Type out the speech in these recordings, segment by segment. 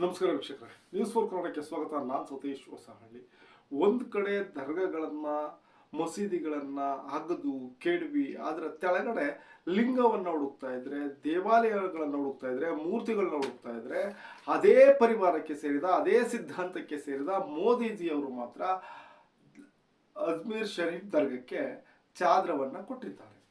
ನಮಸ್ಕಾರ ವೀಕ್ಷಕರೇ. News four ಕನ್ನಡಕ್ಕೆ ಸ್ವಾಗತ. ನಾನು ಸತೀಶ್ ಹೊಸಹಳ್ಳಿ. ಒಂದು ಕಡೆ ದರ್ಗಗಳನ್ನ, ಮಸೀದಿಗಳನ್ನ ಅಗದು, ಕೆಡವಿ ಅದರ ತೆಳಗಡೆ ಲಿಂಗವನ್ನು ಹುಡುಕ್ತಾ ಇದ್ರೆ, ದೇವಾಲಯಗಳನ್ನ ಹುಡುಕ್ತಾ ಇದ್ರೆ, ಮೂರ್ತಿಗಳನ್ನ ಹುಡುಕ್ತಾ ಇದ್ರೆ, ಅದೇ ಪರಿವಾರಕ್ಕೆ ಸೇರಿದ, ಅದೇ ಸಿದ್ಧಾಂತಕ್ಕೆ ಸೇರಿದ ಮೋದಿಜಿಯವರು ಮಾತ್ರ ಅಜ್ಮೀರ್ ಶರೀಫ್ ದರ್ಗಕ್ಕೆ ಚಾದ್ರವನ್ನ ಕೊಟ್ಟಿದ್ದಾರೆ.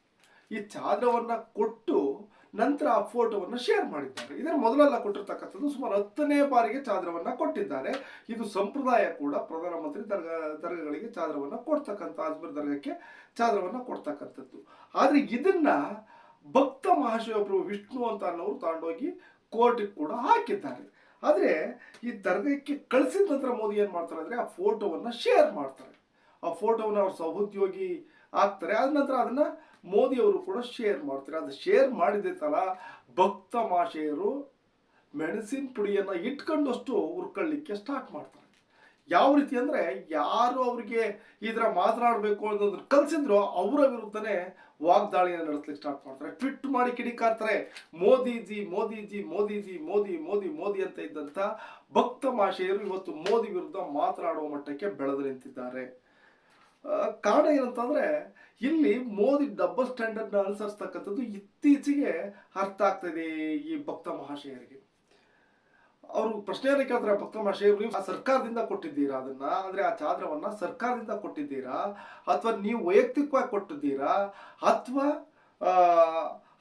ಈ ಚಾದ್ರವನ್ನ ಕೊಟ್ಟು ನಂತರ ಆ ಫೋಟೋವನ್ನು ಶೇರ್ ಮಾಡಿದ್ದಾರೆ. ಇದರ ಮೊದಲೆಲ್ಲ ಕೊಟ್ಟಿರ್ತಕ್ಕಂಥದ್ದು ಸುಮಾರು ಹತ್ತನೇ ಬಾರಿಗೆ ಚಾದ್ರವನ್ನು ಕೊಟ್ಟಿದ್ದಾರೆ. ಇದು ಸಂಪ್ರದಾಯ ಕೂಡ. ಪ್ರಧಾನಮಂತ್ರಿ ದರ್ಗ, ದರ್ಗಗಳಿಗೆ ಚಾದ್ರವನ್ನು ಕೊಡ್ತಕ್ಕಂಥ, ಅಜ್ಮೀರ್ ದರ್ಗಕ್ಕೆ ಚಾದ್ರವನ್ನು ಕೊಡ್ತಕ್ಕಂಥದ್ದು. ಆದರೆ ಇದನ್ನ ಭಕ್ತ ಮಹಾಶಿವಪ್ರಭು ವಿಷ್ಣು ಅಂತ ಅನ್ನೋರು ತಗೊಂಡೋಗಿ ಕೋರ್ಟಿಗೆ ಕೂಡ ಹಾಕಿದ್ದಾರೆ. ಆದರೆ ಈ ದರ್ಗಕ್ಕೆ ಕಳಿಸಿದ ನಂತರ ಮೋದಿ ಏನು ಮಾಡ್ತಾರೆ ಅಂದರೆ ಆ ಫೋಟೋವನ್ನು ಶೇರ್ ಮಾಡ್ತಾರೆ. ಆ ಫೋಟೋವನ್ನು ಅವ್ರ ಸಹೋದ್ಯೋಗಿ ಹಾಕ್ತಾರೆ ಆದ ನಂತರ ಅದನ್ನ ಮೋದಿ ಅವರು ಕೂಡ ಶೇರ್ ಮಾಡ್ತಾರೆ. ಅದು ಶೇರ್ ಮಾಡಿದ ಥರ ಭಕ್ತ ಮಾಶೆಯರು ಮೆಣಸಿನ ಪುಡಿಯನ್ನ ಇಟ್ಕೊಂಡಷ್ಟು ಹುರ್ಕೊಳ್ಳಿಕ್ಕೆ ಸ್ಟಾರ್ಟ್ ಮಾಡ್ತಾರೆ. ಯಾವ ರೀತಿ ಅಂದ್ರೆ ಯಾರು ಅವ್ರಿಗೆ ಇದರ ಮಾತನಾಡಬೇಕು ಅನ್ನೋದನ್ನು ಕಲ್ಸಿದ್ರು ಅವರ ವಿರುದ್ಧನೇ ವಾಗ್ದಾಳಿಯನ್ನು ನಡೆಸ್ಲಿಕ್ಕೆ ಸ್ಟಾರ್ಟ್ ಮಾಡ್ತಾರೆ. ಟ್ವಿಟ್ ಮಾಡಿ ಕಿಡಿಕಾರ್ತಾರೆ. ಮೋದಿಜಿ ಮೋದಿಜಿ ಮೋದಿಜಿ, ಮೋದಿ ಮೋದಿ ಮೋದಿ ಅಂತ ಇದ್ದಂತ ಭಕ್ತ ಮಾಶೆಯರು ಇವತ್ತು ಮೋದಿ ವಿರುದ್ಧ ಮಾತನಾಡುವ ಮಟ್ಟಕ್ಕೆ ಬೆಳೆದು ನಿಂತಿದ್ದಾರೆ. ಕಾರಣ ಏನಂತಂದ್ರೆ ಇಲ್ಲಿ ಮೋದಿ ಡಬಲ್ ಸ್ಟ್ಯಾಂಡರ್ಡ್ ಅನುಸರಿಸ್ತಕ್ಕಂಥದ್ದು ಇತ್ತೀಚೆಗೆ ಅರ್ಥ ಆಗ್ತದೆ ಈ ಭಕ್ತ ಮಹಾಶಯರಿಗೆ. ಅವರು ಪ್ರಶ್ನೆಯನ್ನು ಕೇಳ್ತಾರೆ, ಭಕ್ತ ಮಹಾಶಯರು, ನೀವು ಸರ್ಕಾರದಿಂದ ಕೊಟ್ಟಿದ್ದೀರಾ ಅದನ್ನ? ಅಂದ್ರೆ ಆ ಚಾದ್ರವನ್ನ ಸರ್ಕಾರದಿಂದ ಕೊಟ್ಟಿದ್ದೀರಾ? ಅಥವಾ ನೀವು ವೈಯಕ್ತಿಕವಾಗಿ ಕೊಟ್ಟಿದ್ದೀರಾ? ಅಥವಾ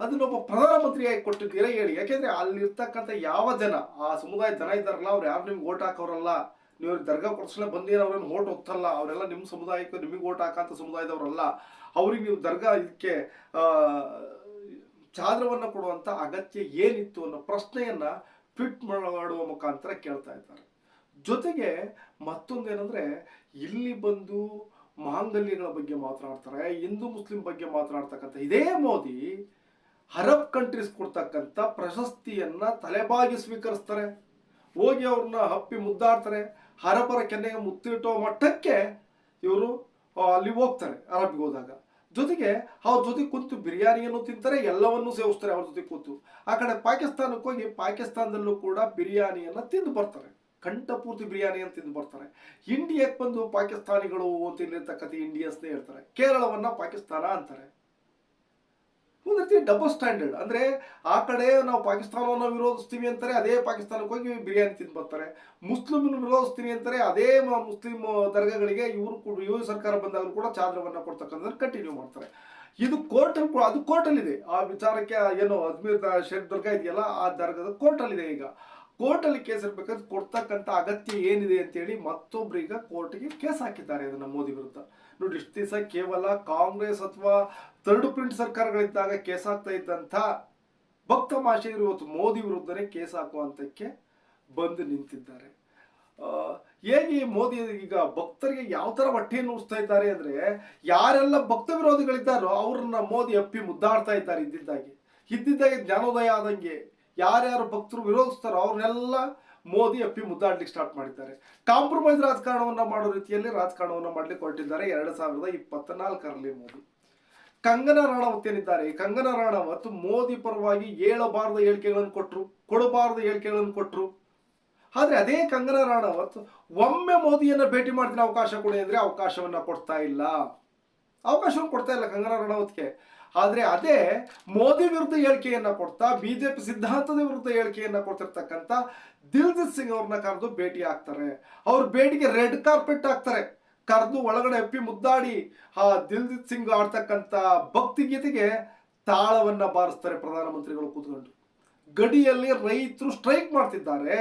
ಅದನ್ನ ಒಬ್ಬ ಪ್ರಧಾನಮಂತ್ರಿಯಾಗಿ ಕೊಟ್ಟಿದ್ದೀರಾ? ಹೇಳಿ. ಯಾಕೆಂದ್ರೆ ಅಲ್ಲಿರ್ತಕ್ಕಂಥ ಯಾವ ಜನ, ಆ ಸಮುದಾಯ ಜನ ಇದ್ದಾರಲ್ಲ, ಅವ್ರು ಯಾರು ನಿಮ್ಗೆ ಓಟ್ ಹಾಕೋರಲ್ಲ ನೀವು ದರ್ಗಾ ಕೊಡ್ಸಲ ಬಂದಿರೋ ಅವ್ರನ್ನ ಓಟ್ ಹೋಗ್ತಲ್ಲ ಅವರೆಲ್ಲ ನಿಮ್ಮ ಸಮುದಾಯಕ್ಕೆ ನಿಮಗೆ ಓಟ್ ಹಾಕಂತ ಸಮುದಾಯದವರಲ್ಲ, ಅವ್ರಿಗೆ ನೀವು ದರ್ಗಾ ಇದಕ್ಕೆ ಚಾದ್ರವನ್ನು ಕೊಡುವಂಥ ಅಗತ್ಯ ಏನಿತ್ತು ಅನ್ನೋ ಪ್ರಶ್ನೆಯನ್ನು ಟ್ವಿಟ್ ಮಾಡುವ ಮುಖಾಂತರ ಕೇಳ್ತಾ ಇದ್ದಾರೆ. ಜೊತೆಗೆ ಮತ್ತೊಂದೇನೆಂದರೆ, ಇಲ್ಲಿ ಬಂದು ಮಾಂಗಲ್ಯಗಳ ಬಗ್ಗೆ ಮಾತನಾಡ್ತಾರೆ, ಹಿಂದೂ ಮುಸ್ಲಿಂ ಬಗ್ಗೆ ಮಾತನಾಡ್ತಕ್ಕಂಥ ಇದೇ ಮೋದಿ ಅರಬ್ ಕಂಟ್ರೀಸ್ ಕೊಡ್ತಕ್ಕಂಥ ಪ್ರಶಸ್ತಿಯನ್ನು ತಲೆಬಾಗಿ ಸ್ವೀಕರಿಸ್ತಾರೆ. ಹೋಗಿ ಅವ್ರನ್ನ ಹಪ್ಪಿ ಮುದ್ದಾಡ್ತಾರೆ. ಹರಬರ ಕೆನ್ನೆಗೆ ಮುತ್ತಿಟ್ಟೋ ಮಟ್ಟಕ್ಕೆ ಇವರು ಅಲ್ಲಿ ಹೋಗ್ತಾರೆ, ಅರಬ್ಗೆ ಹೋದಾಗ. ಜೊತೆಗೆ ಅವ್ರ ಜೊತೆ ಕೂತು ಬಿರಿಯಾನಿಯನ್ನು ತಿಂತಾರೆ, ಎಲ್ಲವನ್ನೂ ಸೇವಿಸ್ತಾರೆ ಅವ್ರ ಜೊತೆ ಕೂತು. ಆ ಕಡೆ ಪಾಕಿಸ್ತಾನಕ್ಕೆ ಹೋಗಿ ಪಾಕಿಸ್ತಾನದಲ್ಲೂ ಕೂಡ ಬಿರಿಯಾನಿಯನ್ನು ತಿಂದು ಬರ್ತಾರೆ. ಕಂಠಪೂರ್ತಿ ಬಿರಿಯಾನಿಯನ್ನು ತಿಂದು ಬರ್ತಾರೆ. ಇಂಡಿಯಾಕ್ಕೆ ಬಂದು ಪಾಕಿಸ್ತಾನಿಗಳು ಅಂತ ಇಲ್ಲಿರ್ತಕ್ಕಂಥ ಇಂಡಿಯನ್ಸ್ನೇ ಹೇಳ್ತಾರೆ. ಕೇರಳವನ್ನ ಪಾಕಿಸ್ತಾನ ಅಂತಾರೆ. ಒಂದು ಡಬಲ್ ಸ್ಟ್ಯಾಂಡರ್ಡ್ ಅಂದ್ರೆ ಆ ಕಡೆ ನಾವು ಪಾಕಿಸ್ತಾನವನ್ನು ವಿರೋಧಿಸ್ತೀವಿ ಅಂತಾರೆ, ಅದೇ ಪಾಕಿಸ್ತಾನಕ್ಕೆ ಹೋಗಿ ಬಿರಿಯಾನಿ ತಿಂದು ಬರ್ತಾರೆ. ಮುಸ್ಲಿಮನ್ನು ವಿರೋಧಿಸ್ತೀನಿ ಅಂತಾರೆ, ಅದೇ ಮುಸ್ಲಿಂ ದರ್ಗಗಳಿಗೆ ಇವರು ಕೂಡ, ಇವರು ಸರ್ಕಾರ ಬಂದಾಗಲೂ ಕೂಡ ಚಾದ್ರವನ್ನು ಕೊಡ್ತಕ್ಕಂಥದ್ದು ಕಂಟಿನ್ಯೂ ಮಾಡ್ತಾರೆ. ಇದು ಕೋರ್ಟ್ ಅದು ಕೋರ್ಟಲ್ಲಿದೆ ಆ ವಿಚಾರಕ್ಕೆ ಏನು ಅಜ್ಮೀರ್ ಶೇಖ್ ದರ್ಗಾ ಇದೆಯಲ್ಲ, ಆ ದರ್ಗದ ಕೋರ್ಟಲ್ಲಿದೆ ಈಗ. ಕೋರ್ಟಲ್ಲಿ ಕೇಸ್ ಇರ್ಬೇಕಾದ್ರೆ ಕೊಡ್ತಕ್ಕಂಥ ಅಗತ್ಯ ಏನಿದೆ ಅಂತೇಳಿ ಮತ್ತೊಬ್ಬರೀಗ ಕೋರ್ಟ್ಗೆ ಕೇಸ್ ಹಾಕಿದ್ದಾರೆ ಅದನ್ನ ಮೋದಿ ವಿರುದ್ಧ. ನೋಡಿ, ಇಷ್ಟು ದಿವಸ ಕೇವಲ ಕಾಂಗ್ರೆಸ್ ಅಥವಾ ಥರ್ಡ್ ಪ್ರಿಂಟ್ ಸರ್ಕಾರಗಳಿದ್ದಾಗ ಕೇಸ್ ಆಗ್ತಾ ಇದ್ದಂಥ ಭಕ್ತ ಮಾಷೆಯರು ಇವತ್ತು ಮೋದಿ ವಿರುದ್ಧನೇ ಕೇಸ್ ಹಾಕುವಂತಕ್ಕೆ ಬಂದು ನಿಂತಿದ್ದಾರೆ. ಹೇಗೆ ಮೋದಿ ಈಗ ಭಕ್ತರಿಗೆ ಯಾವ ಥರ ಹೊಟ್ಟೆಯನ್ನು ಉಡಿಸ್ತಾ ಇದ್ದಾರೆ ಅಂದ್ರೆ, ಯಾರೆಲ್ಲ ಭಕ್ತ ವಿರೋಧಿಗಳಿದ್ದಾರೋ ಅವ್ರನ್ನ ಮೋದಿ ಅಪ್ಪಿ ಮುದ್ದಾಡ್ತಾ ಇದ್ದಾರೆ ಇದ್ದಿದ್ದಾಗೆ. ಇದ್ದಿದ್ದಾಗೆ ಜ್ಞಾನೋದಯ ಆದಂಗೆ. ಯಾರ್ಯಾರು ಭಕ್ತರು ವಿರೋಧಿಸ್ತಾರೋ ಅವ್ರನ್ನೆಲ್ಲ ಮೋದಿ ಅಪ್ಪಿ ಮುದ್ದಾಡ್ಲಿಕ್ಕೆ ಸ್ಟಾರ್ಟ್ ಮಾಡಿದ್ದಾರೆ. ಕಾಂಪ್ರಮೈಸ್ ರಾಜಕಾರಣವನ್ನು ಮಾಡೋ ರೀತಿಯಲ್ಲಿ ರಾಜಕಾರಣವನ್ನು ಮಾಡ್ಲಿಕ್ಕೆ ಹೊರಟಿದ್ದಾರೆ ಎರಡು ಸಾವಿರದ ಇಪ್ಪತ್ನಾಲ್ಕರಲ್ಲಿ ಮೋದಿ. ಕಂಗನಾ ರಾಣಾವತ್ ಏನಿದ್ದಾರೆ? ಕಂಗನಾ ರಾಣಾವತ್ ಮೋದಿ ಪರವಾಗಿ ಹೇಳಬಾರದ ಹೇಳಿಕೆಗಳನ್ನು ಕೊಟ್ಟರು ಕೊಡಬಾರದ ಹೇಳಿಕೆಗಳನ್ನು ಕೊಟ್ಟರು ಆದರೆ ಅದೇ ಕಂಗನಾ ರಾಣಾವತ್ ಒಮ್ಮೆ ಮೋದಿಯನ್ನ ಭೇಟಿ ಮಾಡಿದ ಅವಕಾಶ ಕೊಡಿ ಅಂದ್ರೆ ಅವಕಾಶವನ್ನ ಕೊಡ್ತಾ ಇಲ್ಲ. ಅವಕಾಶವನ್ನು ಕೊಡ್ತಾ ಇಲ್ಲ ಕಂಗನಾ ರಣಾವತ್ಗೆ ಆದರೆ ಅದೇ ಮೋದಿ ವಿರುದ್ಧ ಹೇಳಿಕೆಯನ್ನ ಕೊಡ್ತಾ, ಬಿಜೆಪಿ ಸಿದ್ಧಾಂತದ ವಿರುದ್ಧ ಹೇಳಿಕೆಯನ್ನ ಕೊಡ್ತಿರ್ತಕ್ಕಂಥ ದಿಲ್ಜಿತ್ ಸಿಂಗ್ ಅವ್ರನ್ನ ಕರೆದು ಭೇಟಿ ಆಗ್ತಾರೆ. ಅವ್ರ ಭೇಟಿಗೆ ರೆಡ್ ಕಾರ್ಪೆಟ್ ಹಾಕ್ತಾರೆ. ಕರೆದು ಒಳಗಡೆ ಎಪ್ಪಿ ಮುದ್ದಾಡಿ ಆ ದಿಲ್ಜಿತ್ ಸಿಂಗ್ ಆಡ್ತಕ್ಕಂಥ ಭಕ್ತಿ ಗೀತೆಗೆ ತಾಳವನ್ನ ಬಾರಿಸ್ತಾರೆ ಪ್ರಧಾನಮಂತ್ರಿಗಳು ಕೂತ್ಕೊಂಡು. ಗಡಿಯಲ್ಲಿ ರೈತರು ಸ್ಟ್ರೈಕ್ ಮಾಡ್ತಿದ್ದಾರೆ,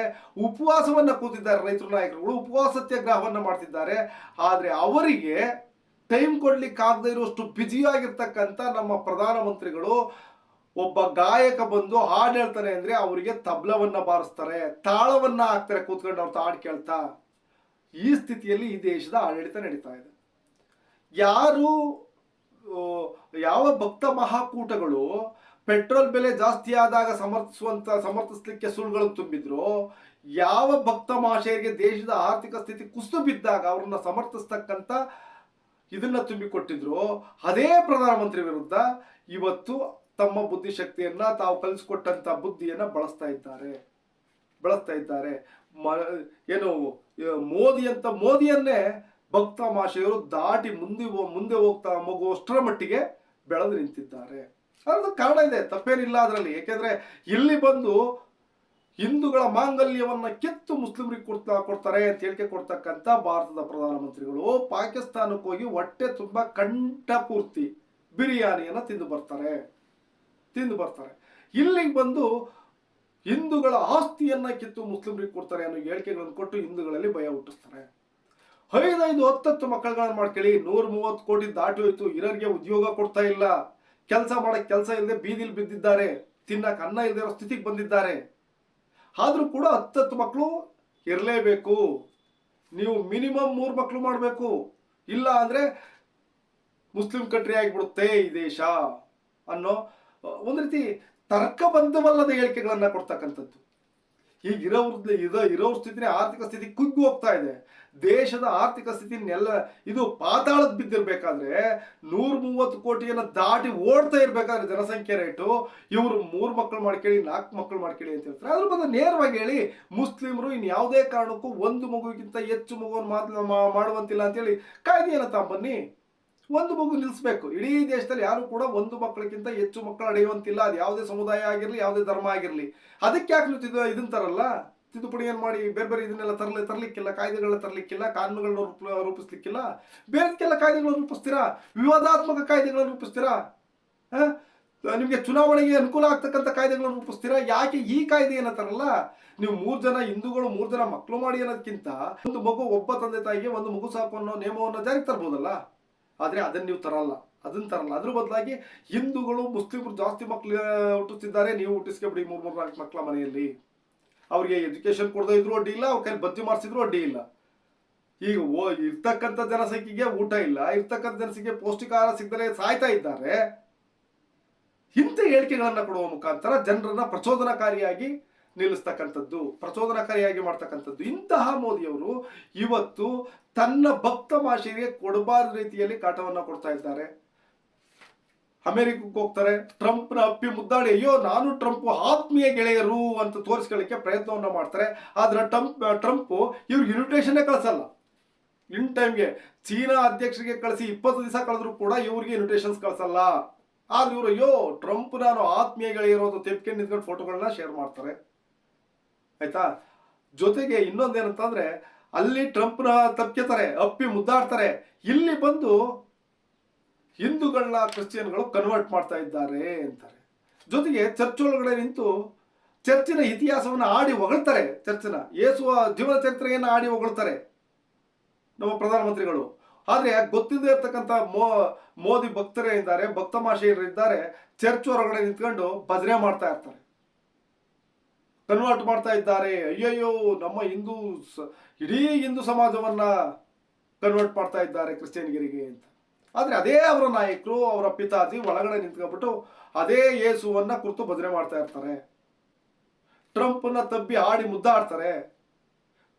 ಉಪವಾಸವನ್ನ ಕೂತಿದ್ದಾರೆ ರೈತರು ನಾಯಕರುಗಳು, ಉಪವಾಸ ಸತ್ಯಾಗ್ರಹವನ್ನ ಮಾಡ್ತಿದ್ದಾರೆ. ಆದ್ರೆ ಅವರಿಗೆ ಟೈಮ್ ಕೊಡ್ಲಿಕ್ಕೆ ಆಗದೆ ಇರುವಷ್ಟು ಬ್ಯುಸಿಯಾಗಿರ್ತಕ್ಕಂಥ ನಮ್ಮ ಪ್ರಧಾನಮಂತ್ರಿಗಳು ಒಬ್ಬ ಗಾಯಕ ಬಂದು ಹಾಡು ಹೇಳ್ತಾನೆ ಅಂದ್ರೆ ಅವರಿಗೆ ತಬ್ಲವನ್ನ ಬಾರಿಸ್ತಾರೆ, ತಾಳವನ್ನ ಹಾಕ್ತಾರೆ ಕೂತ್ಕೊಂಡು ಅವ್ರ ಹಾಡು ಕೇಳ್ತಾ. ಈ ಸ್ಥಿತಿಯಲ್ಲಿ ಈ ದೇಶದ ಆಡಳಿತ ನಡೀತಾ ಇದೆ. ಯಾರು ಯಾವ ಭಕ್ತ ಮಹಾಕೂಟಗಳು ಪೆಟ್ರೋಲ್ ಬೆಲೆ ಜಾಸ್ತಿ ಆದಾಗ ಸಮರ್ಥಿಸುವಂತ, ಸಮರ್ಥಿಸ್ಲಿಕ್ಕೆ ಸುಳ್ಳುಗಳನ್ನು ತುಂಬಿದ್ರು, ಯಾವ ಭಕ್ತ ಮಹಾಶಯರಿಗೆ ದೇಶದ ಆರ್ಥಿಕ ಸ್ಥಿತಿ ಕುಸಿದು ಬಿದ್ದಾಗ ಅವ್ರನ್ನ ಸಮರ್ಥಿಸ್ತಕ್ಕಂಥ ಇದನ್ನ ತುಂಬಿಕೊಟ್ಟಿದ್ರು. ಅದೇ ಪ್ರಧಾನಮಂತ್ರಿ ವಿರುದ್ಧ ಇವತ್ತು ತಮ್ಮ ಬುದ್ಧಿಶಕ್ತಿಯನ್ನ ತಾವು ಕಲಿಸ್ಕೊಟ್ಟಂತ ಬುದ್ಧಿಯನ್ನ ಬಳಸ್ತಾ ಇದ್ದಾರೆ. ಬಳಸ್ತಾ ಇದ್ದಾರೆ. ಏನು ಮೋದಿ ಅಂತ ಮೋದಿಯನ್ನೇ ಭಕ್ತ ಮಾಶೆಯವರು ದಾಟಿ ಮುಂದೆ ಮುಂದೆ ಹೋಗ್ತಾ ಮಗುವಷ್ಟರ ಮಟ್ಟಿಗೆ ಬೆಳೆದು ನಿಂತಿದ್ದಾರೆ. ಅದೊಂದು ಕಾರಣ ಇದೆ. ತಪ್ಪೇನಿಲ್ಲ ಅದರಲ್ಲಿ. ಯಾಕೆಂದ್ರೆ ಇಲ್ಲಿ ಬಂದು ಹಿಂದೂಗಳ ಮಾಂಗಲ್ಯವನ್ನು ಕಿತ್ತು ಮುಸ್ಲಿಮರಿಗೆ ಕೊಡ್ತಾ ಕೊಡ್ತಾರೆ ಅಂತ ಹೇಳಿಕೆ ಕೊಡ್ತಕ್ಕಂಥ ಭಾರತದ ಪ್ರಧಾನಮಂತ್ರಿಗಳು ಪಾಕಿಸ್ತಾನಕ್ಕೆ ಹೋಗಿ ಹೊಟ್ಟೆ ತುಂಬಾ ಕಂಠ ಪೂರ್ತಿ ಬಿರಿಯಾನಿಯನ್ನ ತಿಂದು ಬರ್ತಾರೆ. ತಿಂದು ಬರ್ತಾರೆ. ಇಲ್ಲಿಗೆ ಬಂದು ಹಿಂದೂಗಳ ಆಸ್ತಿಯನ್ನ ಕಿತ್ತು ಮುಸ್ಲಿಮರಿಗೆ ಕೊಡ್ತಾರೆ ಅನ್ನೋ ಹೇಳಿಕೆಗಳನ್ನು ಕೊಟ್ಟು ಹಿಂದೂಗಳಲ್ಲಿ ಭಯ ಹುಟ್ಟಿಸ್ತಾರೆ. ಐದೈದು ಹತ್ತತ್ತು ಮಕ್ಕಳುಗಳನ್ನು ಮಾಡ್ಕೊಳ್ಳಿ. ನೂರ ಮೂವತ್ತು ಕೋಟಿ ದಾಟಿ ಹೋಯ್ತು ಇರೋರಿಗೆ ಉದ್ಯೋಗ ಕೊಡ್ತಾ ಇಲ್ಲ. ಕೆಲಸ ಮಾಡಕ್ಕೆ ಕೆಲಸ ಇಲ್ಲದೆ ಬೀದಿಲಿ ಬಿದ್ದಿದ್ದಾರೆ. ತಿನ್ನಕ್ ಅನ್ನ ಇಲ್ಲದೆ ಇರೋ ಸ್ಥಿತಿಗೆ ಬಂದಿದ್ದಾರೆ. ಆದ್ರೂ ಕೂಡ ಹತ್ತತ್ತು ಮಕ್ಕಳು ಇರಲೇಬೇಕು. ನೀವು ಮಿನಿಮಮ್ ಮೂರು ಮಕ್ಕಳು ಮಾಡಬೇಕು. ಇಲ್ಲ ಅಂದ್ರೆ ಮುಸ್ಲಿಂ ಕಂಟ್ರಿ ಆಗಿಬಿಡುತ್ತೆ ಈ ದೇಶ ಅನ್ನೋ ಒಂದು ರೀತಿ ತರ್ಕಬದ್ಧವಲ್ಲದ ಹೇಳಿಕೆಗಳನ್ನು ಕೊಡ್ತಕ್ಕಂಥದ್ದು. ಈಗ ಇರೋವ್ರದ್ದು ಇರೋ ಇರೋವ್ರ ಸ್ಥಿತಿನೇ ಆರ್ಥಿಕ ಸ್ಥಿತಿ ಕುಗ್ಗು ಹೋಗ್ತಾ ಇದೆ. ದೇಶದ ಆರ್ಥಿಕ ಸ್ಥಿತಿ ನೆಲ ಇದು ಪಾತಾಳದ ಬಿದ್ದಿರ್ಬೇಕಾದ್ರೆ ನೂರ ಮೂವತ್ತು ಕೋಟಿಯನ್ನ ದಾಟಿ ಓಡ್ತಾ ಇರ್ಬೇಕಾದ್ರೆ ಜನಸಂಖ್ಯೆ ರೇಟು. ಇವರು ಮೂರು ಮಕ್ಕಳು ಮಾಡ್ಕೊಳ್ಳಿ ನಾಲ್ಕು ಮಕ್ಕಳು ಮಾಡ್ಕೊಳ್ಳಿ ಅಂತ ಹೇಳ್ತಾರೆ. ಅದ್ರ ಬಂದ ನೇರವಾಗಿ ಹೇಳಿ, ಮುಸ್ಲಿಮರು ಇನ್ನು ಯಾವುದೇ ಕಾರಣಕ್ಕೂ ಒಂದು ಮಗುವಿಗಿಂತ ಹೆಚ್ಚು ಮಗುವನ್ನು ಮಾತು ಮಾಡುವಂತಿಲ್ಲ ಅಂತೇಳಿ ಕಾಯ್ದೆಯನ್ನು ತಗೊಂಬನ್ನಿ ಒಂದು ಮಗು ನಿಲ್ಲಿಸಬೇಕು ಇಡೀ ದೇಶದಲ್ಲಿ ಯಾರು ಕೂಡ ಒಂದು ಮಕ್ಕಳಕ್ಕಿಂತ ಹೆಚ್ಚು ಮಕ್ಕಳು ಅಡೆಯುವಂತಿಲ್ಲ ಅದು ಯಾವುದೇ ಸಮುದಾಯ ಆಗಿರಲಿ, ಯಾವುದೇ ಧರ್ಮ ಆಗಿರಲಿ. ಅದಕ್ಕೆ ಯಾಕೆ ತಿದ್ದು ಇದನ್ನ ತರಲ್ಲ ತಿದ್ದುಪಡಿ ಏನು ಮಾಡಿ? ಬೇರೆ ಬೇರೆ ಇದನ್ನೆಲ್ಲ ತರಲಿ, ತರಲಿಕ್ಕಿಲ್ಲ, ಕಾಯ್ದೆಗಳನ್ನ ತರಲಿಕ್ಕಿಲ್ಲ, ಕಾನೂನುಗಳನ್ನ ರೂಪ, ರೂಪಿಸ್ಲಿಕ್ಕಿಲ್ಲ? ಬೇರೆದಕ್ಕೆಲ್ಲ ಕಾಯ್ದೆಗಳನ್ನ ರೂಪಿಸ್ತೀರಾ? ವಿವಾದಾತ್ಮಕ ಕಾಯ್ದೆಗಳನ್ನು ರೂಪಿಸ್ತೀರಾ? ನಿಮಗೆ ಚುನಾವಣೆಗೆ ಅನುಕೂಲ ಆಗ್ತಕ್ಕಂಥ ಕಾಯ್ದೆಗಳನ್ನು ರೂಪಿಸ್ತೀರಾ? ಯಾಕೆ ಈ ಕಾಯ್ದೆ ತರಲ್ಲ ನೀವು ಮೂರು ಜನ ಹಿಂದೂಗಳು, ಮೂರು ಜನ ಮಕ್ಕಳು ಮಾಡಿ ಅನ್ನೋದಕ್ಕಿಂತ ಒಂದು ಮಗು ಒಬ್ಬ ತಂದೆ ತಾಯಿಗೆ ಒಂದು ಮಗು ಸಾಕು ಅನ್ನೋ ನಿಯಮವನ್ನು ಜಾರಿಗೆ ತರ್ಬೋದಲ್ಲ? ಆದ್ರೆ ಅದನ್ನ ನೀವು ತರಲ್ಲ. ಅದನ್ನ ತರಲ್ಲ. ಅದ್ರ ಬದಲಾಗಿ ಹಿಂದೂಗಳು, ಮುಸ್ಲಿಮರು ಜಾಸ್ತಿ ಮಕ್ಳು ಹುಟ್ಟಿಸ್ತಿದ್ದಾರೆ. ನೀವು ಹುಟ್ಟಿಸ್ಕೊಬಿಡಿ ಮೂರು ಮೂರು, ನಾಲ್ಕು ಮಕ್ಕಳ ಮನೆಯಲ್ಲಿ. ಅವ್ರಿಗೆ ಎಜುಕೇಶನ್ ಕೊಡದೇ ಇದ್ರು ಅಡ್ಡಿ ಇಲ್ಲ, ಅವ್ರ ಕೈಲಿ ಬದ್ದಿ ಮಾಡಿಸಿದ್ರು ಅಡ್ಡಿ ಇಲ್ಲ. ಈಗ ಓ, ಇರ್ತಕ್ಕಂಥ ಜನಸಂಖ್ಯೆಗೆ ಊಟ ಇಲ್ಲ, ಇರ್ತಕ್ಕಂಥ ಜನಸಂಖ್ಯೆ ಪೌಷ್ಟಿಕಾಹಾರ ಸಿಗದರೆ ಸಾಯ್ತಾ ಇದ್ದಾರೆ. ಇಂಥ ಹೇಳಿಕೆಗಳನ್ನು ಕೊಡುವ ಮುಖಾಂತರ ಜನರನ್ನ ಪ್ರಚೋದನಕಾರಿಯಾಗಿ ನಿಲ್ಲಿಸ್ತಕ್ಕಂಥದ್ದು, ಪ್ರಚೋದನಕಾರಿಯಾಗಿ ಮಾಡ್ತಕ್ಕಂಥದ್ದು. ಇಂತಹ ಮೋದಿಯವರು ಇವತ್ತು ತನ್ನ ಭಕ್ತ ಭಾಷೆಗೆ ಕೊಡಬಾರದ ರೀತಿಯಲ್ಲಿ ಕಾಟವನ್ನ ಕೊಡ್ತಾ ಇದ್ದಾರೆ. ಅಮೆರಿಕಕ್ಕೆ ಹೋಗ್ತಾರೆ, ಟ್ರಂಪ್ನ ಅಪ್ಪಿ ಮುದ್ದಾಡಿ ಅಯ್ಯೋ, ನಾನು ಟ್ರಂಪ್ ಆತ್ಮೀಯ ಗೆಳೆಯರು ಅಂತ ತೋರಿಸ್ಕೊಳ್ಳಿಕ್ಕೆ ಪ್ರಯತ್ನವನ್ನ ಮಾಡ್ತಾರೆ. ಆದ್ರೆ ಟ್ರಂಪ್ ಟ್ರಂಪ್ ಇವ್ರಿಗೆ ಇನ್ವಿಟೇಷನ್ನೇ ಕಳಿಸಲ್ಲ. ಇನ್ ಟೈಮ್ಗೆ ಚೀನಾ ಅಧ್ಯಕ್ಷರಿಗೆ ಕಳಿಸಿ ಇಪ್ಪತ್ತು ದಿವಸ ಕಳೆದ್ರು ಕೂಡ ಇವ್ರಿಗೆ ಇನ್ವಿಟೇಷನ್ಸ್ ಕಳಿಸಲ್ಲ. ಆದ್ರೆ ಇವರು, ಅಯ್ಯೋ ಟ್ರಂಪ್ ನಾನು ಆತ್ಮೀಯ ಗೆಳೆಯರು ಅಂತ ತೆಪ್ಕೊಂಡು ನಿಂತ್ಕೊಂಡು ಫೋಟೋಗಳನ್ನ ಶೇರ್ ಮಾಡ್ತಾರೆ. ಆಯ್ತಾ? ಜೊತೆಗೆ ಇನ್ನೊಂದೇನಂತಂದ್ರೆ ಅಲ್ಲಿ ಟ್ರಂಪ್ನ ತಪ್ಪಿತಾರೆ ಅಪ್ಪಿ ಮುದ್ದಾಡ್ತಾರೆ. ಇಲ್ಲಿ ಬಂದು ಹಿಂದೂಗಳನ್ನ ಕ್ರಿಶ್ಚಿಯನ್ಗಳು ಕನ್ವರ್ಟ್ ಮಾಡ್ತಾ ಇದ್ದಾರೆ ಅಂತಾರೆ. ಜೊತೆಗೆ ಚರ್ಚ್ ಒಳಗಡೆ ನಿಂತು ಚರ್ಚಿನ ಇತಿಹಾಸವನ್ನು ಆಡಿ ಹೊಗಳ್ತಾರೆ ಚರ್ಚಿನ ಯೇಸುವ ಜೀವನ ಚರಿತ್ರೆಯನ್ನು ಆಡಿ ಹೊಗಳ್ತಾರೆ ನಮ್ಮ ಪ್ರಧಾನಮಂತ್ರಿಗಳು. ಆದರೆ ಗೊತ್ತಿಲ್ಲದೆ ಇರ್ತಕ್ಕಂಥ ಮೋ, ಮೋದಿ ಭಕ್ತರೇ ಇದ್ದಾರೆ, ಭಕ್ತ ಮಾಷೆಯರು ಇದ್ದಾರೆ ಚರ್ಚ್ ಹೊರಗಡೆ ನಿಂತ್ಕೊಂಡು ಭಜನೆ ಮಾಡ್ತಾ ಇರ್ತಾರೆ. ಕನ್ವರ್ಟ್ ಮಾಡ್ತಾ ಇದ್ದಾರೆ. ಅಯ್ಯಯ್ಯೋ, ನಮ್ಮ ಹಿಂದೂ ಇಡೀ ಹಿಂದೂ ಸಮಾಜವನ್ನ ಕನ್ವರ್ಟ್ ಮಾಡ್ತಾ ಇದ್ದಾರೆ ಕ್ರಿಶ್ಚಿಯನ್ಗಿರಿಗೆ ಅಂತ. ಆದ್ರೆ ಅದೇ ಅವರ ನಾಯಕರು, ಅವರ ಪಿತಾಜಿ ಒಳಗಡೆ ನಿಂತ್ಕೊಂಡ್ಬಿಟ್ಟು ಅದೇ ಯೇಸುವನ್ನ ಕುರ್ತು ಭಜನೆ ಮಾಡ್ತಾ ಇರ್ತಾರೆ. ಟ್ರಂಪ್ನ ತಬ್ಬಿ ಆಡಿ ಮುದ್ದಾಡ್ತಾರೆ.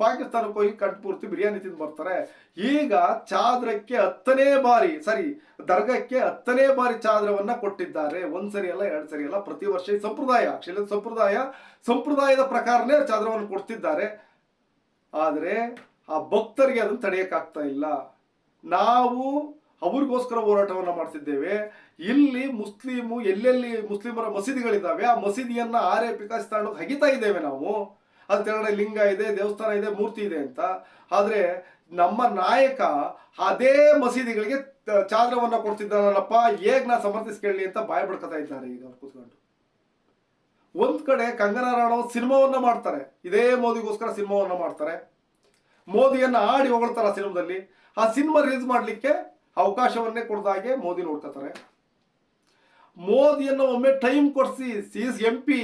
ಪಾಕಿಸ್ತಾನಕ್ಕೆ ಹೋಗಿ ಪೂರ್ತಿ ಬಿರಿಯಾನಿ ತಿಂದು ಬರ್ತಾರೆ. ಈಗ ಚಾದ್ರಕ್ಕೆ ಹತ್ತನೇ ಬಾರಿ, ಸರಿ, ದರ್ಗಕ್ಕೆ ಹತ್ತನೇ ಬಾರಿ ಚಾದ್ರವನ್ನ ಕೊಟ್ಟಿದ್ದಾರೆ. ಒಂದ್ ಸರಿ ಅಲ್ಲ, ಎರಡ್ ಸರಿ ಅಲ್ಲ, ಪ್ರತಿ ವರ್ಷ ಸಂಪ್ರದಾಯ ಆಕ್ಚುಲಿ ಸಂಪ್ರದಾಯ ಸಂಪ್ರದಾಯದ ಪ್ರಕಾರನೇ ಚಾದ್ರವನ್ನು ಕೊಡ್ತಿದ್ದಾರೆ. ಆದರೆ ಆ ಭಕ್ತರಿಗೆ ಅದನ್ನು ತಡೆಯಕ್ಕಾಗ್ತಾ ಇಲ್ಲ. ನಾವು ಅವ್ರಿಗೋಸ್ಕರ ಹೋರಾಟವನ್ನ ಮಾಡ್ತಿದ್ದೇವೆ. ಇಲ್ಲಿ ಮುಸ್ಲಿಮು, ಎಲ್ಲೆಲ್ಲಿ ಮುಸ್ಲಿಮರ ಮಸೀದಿಗಳಿದ್ದಾವೆ, ಆ ಮಸೀದಿಯನ್ನ ಆರೆ ಪಿಕಾಸ್ ತಗೊಂಡು ಹಗಿತಾ ಇದ್ದೇವೆ ನಾವು. ಅದ್ರ ಕೆಳಗಡೆ ಲಿಂಗ ಇದೆ, ದೇವಸ್ಥಾನ ಇದೆ, ಮೂರ್ತಿ ಇದೆ ಅಂತ. ಆದ್ರೆ ನಮ್ಮ ನಾಯಕ ಅದೇ ಮಸೀದಿಗಳಿಗೆ ಚಾದ್ರವನ್ನು ಕೊಡ್ತಿದ್ದಾನಲ್ಲಪ್ಪ, ಹೇಗ್ ನಾ ಸಮರ್ಥಿಸ್ಕೊಳ್ಳಿ ಅಂತ ಬಾಯ್ ಬಿಡ್ಕೊತಾ ಇದ್ದಾರೆ ಈಗ ಅವ್ರು ಕೂತ್ಕೊಂಡು. ಒಂದ್ ಕಡೆ ಕಂಗನಾ ರಾಣಾವತ್ ಸಿನಿಮಾವನ್ನ ಮಾಡ್ತಾರೆ. ಇದೇ ಮೋದಿಗೋಸ್ಕರ ಸಿನಿಮಾವನ್ನ ಮಾಡ್ತಾರೆ. ಮೋದಿಯನ್ನ ಆಡಿ ಹೊಗಳ್ತಾರೆ ಆ ಸಿನಿಮಾದಲ್ಲಿ. ಆ ಸಿನಿಮಾ ರಿಲೀಸ್ ಮಾಡ್ಲಿಕ್ಕೆ ಅವಕಾಶವನ್ನೇ ಕೊಡ್ದಾಗೆ ಮೋದಿ ನೋಡ್ಕೋತಾರೆ. ಮೋದಿಯನ್ನು ಒಮ್ಮೆ ಟೈಮ್ ಕೊಡಿಸಿ ಸೀಸ್ ಎಂ ಪಿ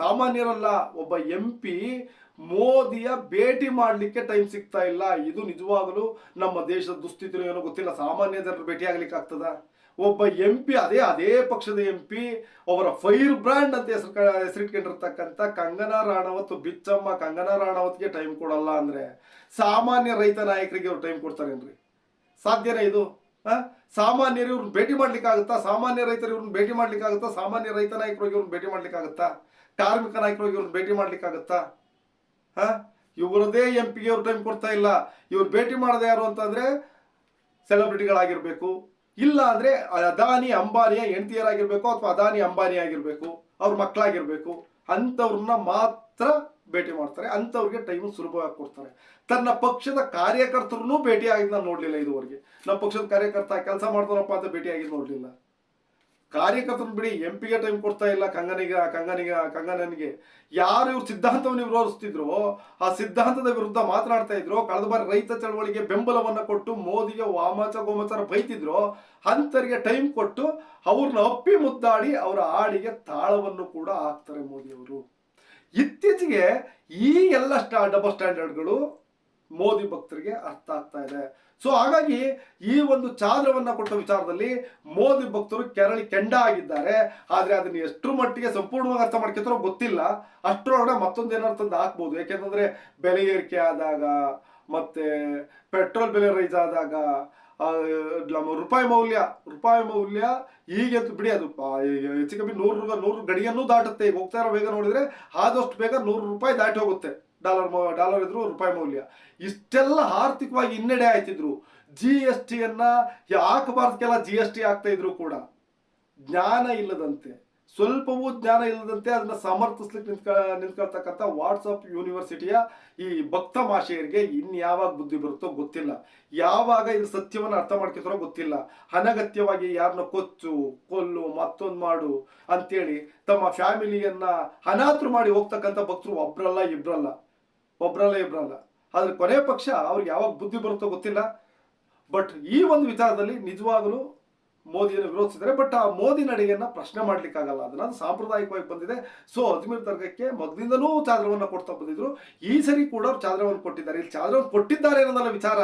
ಸಾಮಾನ್ಯರಲ್ಲ, ಒಬ್ಬ ಎಂ ಪಿ ಮೋದಿಯ ಭೇಟಿ ಮಾಡಲಿಕ್ಕೆ ಟೈಮ್ ಸಿಗ್ತಾ ಇಲ್ಲ. ಇದು ನಿಜವಾಗಲೂ ನಮ್ಮ ದೇಶದ ದುಸ್ಥಿತಿ ಏನೋ ಗೊತ್ತಿಲ್ಲ. ಸಾಮಾನ್ಯ ಜನರು ಭೇಟಿ ಆಗ್ಲಿಕ್ಕೆ ಆಗ್ತದ? ಒಬ್ಬ ಎಂ ಪಿ ಅದೇ ಅದೇ ಪಕ್ಷದ ಎಂ ಪಿ ಅವರ ಫೈರ್ ಬ್ರ್ಯಾಂಡ್ ಅಂತ ಹೆಸರು ಹೆಸರಿಟ್ಕೊಂಡಿರ್ತಕ್ಕಂಥ ಕಂಗನಾ ರಾಣಾವತ್ ಬಿಚ್ಚಮ್ಮ, ಕಂಗನಾ ರಾಣಾವತ್ಗೆ ಟೈಮ್ ಕೊಡಲ್ಲ ಅಂದ್ರೆ ಸಾಮಾನ್ಯ ರೈತ ನಾಯಕರಿಗೆ ಅವ್ರು ಟೈಮ್ ಕೊಡ್ತಾರೇನ್ರಿ? ಸಾಧ್ಯನೇ ಇದು? ಸಾಮಾನ್ಯರು ಇವ್ರನ್ನ ಭೇಟಿ ಮಾಡ್ಲಿಕ್ಕೆ ಆಗುತ್ತಾ ಸಾಮಾನ್ಯ ರೈತರು ಇವ್ರನ್ನ ಭೇಟಿ ಮಾಡ್ಲಿಕ್ಕೆ ಆಗುತ್ತಾ ಸಾಮಾನ್ಯ ರೈತ ನಾಯಕರಿಗೆ ಇವ್ರನ್ನ ಭೇಟಿ ಮಾಡ್ಲಿಕ್ಕೆ ಆಗುತ್ತಾ ಕಾರ್ಮಿಕ ನಾಯಕರಿಗೆ ಇವ್ರನ್ನ ಭೇಟಿ ಮಾಡ್ಲಿಕ್ಕೆ ಆಗುತ್ತಾ ಹ? ಇವರದೇ ಎಂ ಪಿಗೆ ಅವ್ರು ಟೈಮ್ ಕೊಡ್ತಾ ಇಲ್ಲ. ಇವ್ರು ಭೇಟಿ ಮಾಡದೆ ಯಾರು ಅಂತಂದ್ರೆ ಸೆಲೆಬ್ರಿಟಿಗಳಾಗಿರ್ಬೇಕು ಇಲ್ಲ ಅಂದ್ರೆ ಅದಾನಿ ಅಂಬಾನಿಯ ಹೆಂಡತಿಯರಾಗಿರ್ಬೇಕು ಅಥವಾ ಅದಾನಿ ಅಂಬಾನಿ ಆಗಿರ್ಬೇಕು. ಅವ್ರ ಮಕ್ಕಳಾಗಿರ್ಬೇಕು. ಅಂಥವ್ರನ್ನ ಮಾತ್ರ ಭೇಟಿ ಮಾಡ್ತಾರೆ. ಅಂಥವ್ರಿಗೆ ಟೈಮ್ ಸುಲಭವಾಗಿ ಕೊಡ್ತಾರೆ. ತನ್ನ ಪಕ್ಷದ ಕಾರ್ಯಕರ್ತರನ್ನೂ ಭೇಟಿ ಆಗಿದ್ದು ನಾನು ನೋಡ್ಲಿಲ್ಲ ಇದುವರೆಗೆ. ನಮ್ಮ ಪಕ್ಷದ ಕಾರ್ಯಕರ್ತ ಕೆಲಸ ಮಾಡ್ತಾರಪ್ಪ ಅಂತ ಭೇಟಿ ಆಗಿದ್ದು ನೋಡ್ಲಿಲ್ಲ. ಕಾರ್ಯಕರ್ತನ ಬಿಡಿ ಎಂ ಪಿಗೆ ಟೈಮ್ ಕೊಡ್ತಾ ಇಲ್ಲ, ಕಂಗನಿಗ ಕಂಗನಿಗ, ಕಂಗನನಿಗೆ. ಯಾರು ಇವ್ರ ಸಿದ್ಧಾಂತವನ್ನು ವಿರೋಧಿಸ್ತಿದ್ರು ಆ ಸಿದ್ಧಾಂತದ ವಿರುದ್ಧ ಮಾತನಾಡ್ತಾ ಇದ್ರು, ಕಳೆದ ಬಾರಿ ರೈತ ಚಳವಳಿಗೆ ಬೆಂಬಲವನ್ನ ಕೊಟ್ಟು ಮೋದಿಗೆ ವಾಮಾಚ ಗೋಮಾಚಾರ ಬೈತಿದ್ರು ಅಂತರಿಗೆ ಟೈಮ್ ಕೊಟ್ಟು ಅವ್ರನ್ನ ಅಪ್ಪಿ ಮುದ್ದಾಡಿ ಅವರ ಆಡಿಗೆ ತಾಳವನ್ನು ಕೂಡ ಹಾಕ್ತಾರೆ ಮೋದಿಯವರು ಇತ್ತೀಚೆಗೆ ಈ ಎಲ್ಲ ಸ್ಟಾ ಡಬಲ್ ಸ್ಟ್ಯಾಂಡರ್ಡ್ಗಳು ಮೋದಿ ಭಕ್ತರಿಗೆ ಅರ್ಥ ಆಗ್ತಾ ಇದೆ. ಸೊ ಹಾಗಾಗಿ ಈ ಒಂದು ಚಾದ್ರವನ್ನ ಕೊಟ್ಟ ವಿಚಾರದಲ್ಲಿ ಮೋದಿ ಭಕ್ತರು ಕೆರಳಿ ಕೆಂಡ ಆಗಿದ್ದಾರೆ. ಆದ್ರೆ ಅದನ್ನ ಎಷ್ಟರ ಮಟ್ಟಿಗೆ ಸಂಪೂರ್ಣವಾಗಿ ಅರ್ಥ ಮಾಡ್ಕೊತಾರೋ ಗೊತ್ತಿಲ್ಲ. ಅಷ್ಟರೊಳಗಡೆ ಮತ್ತೊಂದು ಏನಾರು ತಂದು ಹಾಕ್ಬೋದು. ಯಾಕೆಂತಂದ್ರೆ ಬೆಲೆ ಏರಿಕೆ ಆದಾಗ, ಮತ್ತೆ ಪೆಟ್ರೋಲ್ ಬೆಲೆ ರೈಸ್ ಆದಾಗ ನಮ್ಮ ರೂಪಾಯಿ ಮೌಲ್ಯ ರೂಪಾಯಿ ಮೌಲ್ಯ ಹೀಗೆ ಬಿಡಿ, ಅದು ಹೆಚ್ಚು ಕಮ್ಮಿ ನೂರು ನೂರು ಗಡಿಯನ್ನು ದಾಟುತ್ತೆ. ಈಗ ಹೋಗ್ತಾ ಇರೋ ಬೇಗ ನೋಡಿದ್ರೆ ಆದಷ್ಟು ಬೇಗ ನೂರು ರೂಪಾಯಿ ದಾಟಿ ಹೋಗುತ್ತೆ. ಡಾಲರ್ ಡಾಲರ್ ಇದ್ರು ರೂಪಾಯಿ ಮೌಲ್ಯ. ಇಷ್ಟೆಲ್ಲ ಆರ್ಥಿಕವಾಗಿ ಹಿನ್ನಡೆ ಆಯ್ತಿದ್ರು. ಜಿ ಎಸ್ ಟಿಯನ್ನ ಹಾಕಬಾರ್ದಕ್ಕೆಲ್ಲ ಜಿ ಎಸ್ ಟಿ ಆಗ್ತಾ ಇದ್ರು ಕೂಡ. ಜ್ಞಾನ ಇಲ್ಲದಂತೆ. ಸ್ವಲ್ಪವೂ ಜ್ಞಾನ ಇಲ್ಲದಂತೆ ಅದನ್ನ ಸಮರ್ಥಿಸ್ಲಿಕ್ಕೆ ನಿಂತ್ಕ ನಿಂತ್ಕೊಳ್ತಕ್ಕಂಥ ವಾಟ್ಸಪ್ ಯೂನಿವರ್ಸಿಟಿಯ ಈ ಭಕ್ತ ಮಾಶೆಯರಿಗೆ ಇನ್ಯಾವಾಗ ಬುದ್ಧಿ ಬರುತ್ತೋ ಗೊತ್ತಿಲ್ಲ. ಯಾವಾಗ ಇದು ಸತ್ಯವನ್ನು ಅರ್ಥ ಮಾಡ್ಕೊತಾರೋ ಗೊತ್ತಿಲ್ಲ. ಅನಗತ್ಯವಾಗಿ ಯಾರನ್ನ ಕೊಚ್ಚು, ಕೊಲ್ಲು, ಮತ್ತೊಂದು ಮಾಡು ಅಂತೇಳಿ ತಮ್ಮ ಫ್ಯಾಮಿಲಿಯನ್ನ ಅನಾಥರು ಮಾಡಿ ಹೋಗ್ತಕ್ಕಂಥ ಭಕ್ತರು ಒಬ್ರಲ್ಲ, ಇಬ್ರಲ್ಲ. ಒಬ್ರಲ್ಲ ಇಬ್ರಲ್ಲ. ಆದ್ರೆ ಕೊನೆ ಪಕ್ಷ ಅವ್ರಿಗೆ ಯಾವಾಗ ಬುದ್ಧಿ ಬರುತ್ತೋ ಗೊತ್ತಿಲ್ಲ. ಬಟ್ ಈ ಒಂದು ವಿಚಾರದಲ್ಲಿ ನಿಜವಾಗಲೂ ಮೋದಿಯನ್ನು ವಿರೋಧಿಸಿದರೆ ಬಟ್ ಆ ಮೋದಿ ನಡೆಯನ್ನ ಪ್ರಶ್ನೆ ಮಾಡ್ಲಿಕ್ಕಾಗಲ್ಲ. ಅದನ್ನ ಅದು ಸಾಂಪ್ರದಾಯಿಕವಾಗಿ ಬಂದಿದೆ. ಸೊ ಅಜ್ಮೀರ್ ದರ್ಗಕ್ಕೆ ಮೊದಲಿಂದನೂ ಚಾದ್ರವನ್ನ ಕೊಡ್ತಾ ಬಂದಿದ್ರು. ಈ ಸರಿ ಕೂಡ ಅವ್ರು ಚಾದ್ರವನ್ನು ಕೊಟ್ಟಿದ್ದಾರೆ. ಇಲ್ಲಿ ಚಾದ್ರವನ್ನು ಕೊಟ್ಟಿದ್ದಾರೆ ಅನ್ನೋದಲ್ಲ ವಿಚಾರ.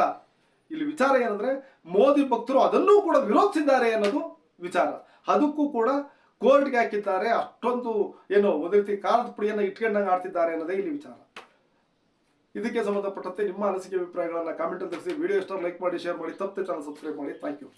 ಇಲ್ಲಿ ವಿಚಾರ ಏನಂದ್ರೆ ಮೋದಿ ಭಕ್ತರು ಅದನ್ನೂ ಕೂಡ ವಿರೋಧಿಸಿದ್ದಾರೆ ಅನ್ನೋದು ವಿಚಾರ. ಅದಕ್ಕೂ ಕೂಡ ಕೋರ್ಟ್ಗೆ ಹಾಕಿದ್ದಾರೆ. ಅಷ್ಟೊಂದು, ಏನು, ಒಂದು ರೀತಿ ಕಾಲದ ಪುಡಿಯನ್ನ ಇಟ್ಕೊಂಡಂಗೆ ಆಡ್ತಿದ್ದಾರೆ ಅನ್ನೋದೇ ಇಲ್ಲಿ ವಿಚಾರ. ಇದಕ್ಕೆ ಸಂಬಂಧಪಟ್ಟಂತೆ ನಿಮ್ಮ ಅನಿಸಿಕೆ ಅಭಿಪ್ರಾಯಗಳನ್ನು ಕಾಮೆಂಟ್ ತಿಳಿಸಿ. ವಿಡಿಯೋ ಇಷ್ಟ ಲೈಕ್ ಮಾಡಿ ಶೇರ್ ಮಾಡಿ, ತಪ್ಪದೆ ಚಾನಲ್ ಸಬ್ಸ್ಕ್ರೈಬ್ ಮಾಡಿ. Thank you